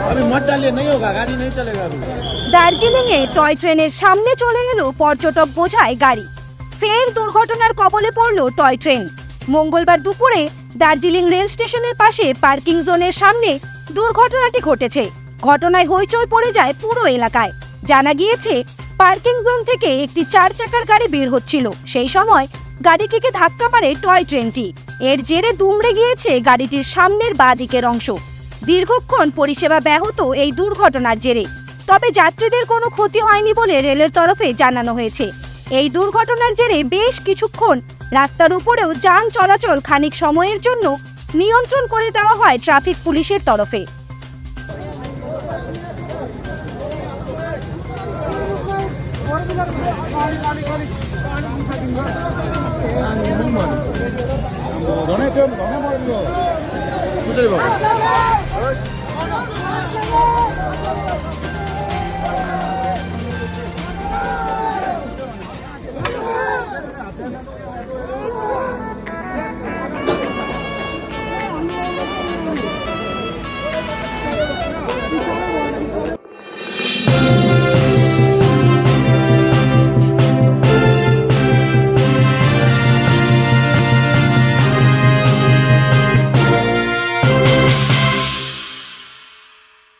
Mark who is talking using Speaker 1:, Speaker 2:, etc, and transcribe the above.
Speaker 1: अभी मत डालिए नहीं होगा गाड़ी नहीं चलेगा अभी
Speaker 2: দার্জিলিংয়ে টয় ট্রেনের সামনে চলে এলো পর্যটক বোঝায় গাড়ি ফের দুর্ঘটনার কবলে পড়ল টয় ট্রেন মঙ্গলবার দুপুরে দার্জিলিং রেল স্টেশনের পাশে পার্কিং জোনের সামনে দুর্ঘটনাটি ঘটেছে ঘটনায় হইচই পড়ে যায় পুরো এলাকায় জানা গিয়েছে পার্কিং জোন থেকে একটি চার চাকার গাড়ি বের হচ্ছিল সেই সময় গাড়িটিকে ধাক্কা মারে টয় ট্রেনটি এর জেরে দুমড়ে গিয়েছে গাড়িটির সামনের বাঁ দিকের অংশ দীর্ঘক্ষণ পরিষেবা ব্যাহত এই দুর্ঘটনার জেরে। তবে যাত্রীদের কোনো ক্ষতি হয়নি বলে রেলের তরফে জানানো হয়েছে। এই দুর্ঘটনার জেরে বেশ কিছুক্ষণ রাস্তার উপরেও যান চলাচল খানিক সময়ের জন্য নিয়ন্ত্রণ করে দেওয়া হয় ট্রাফিক পুলিশের তরফে।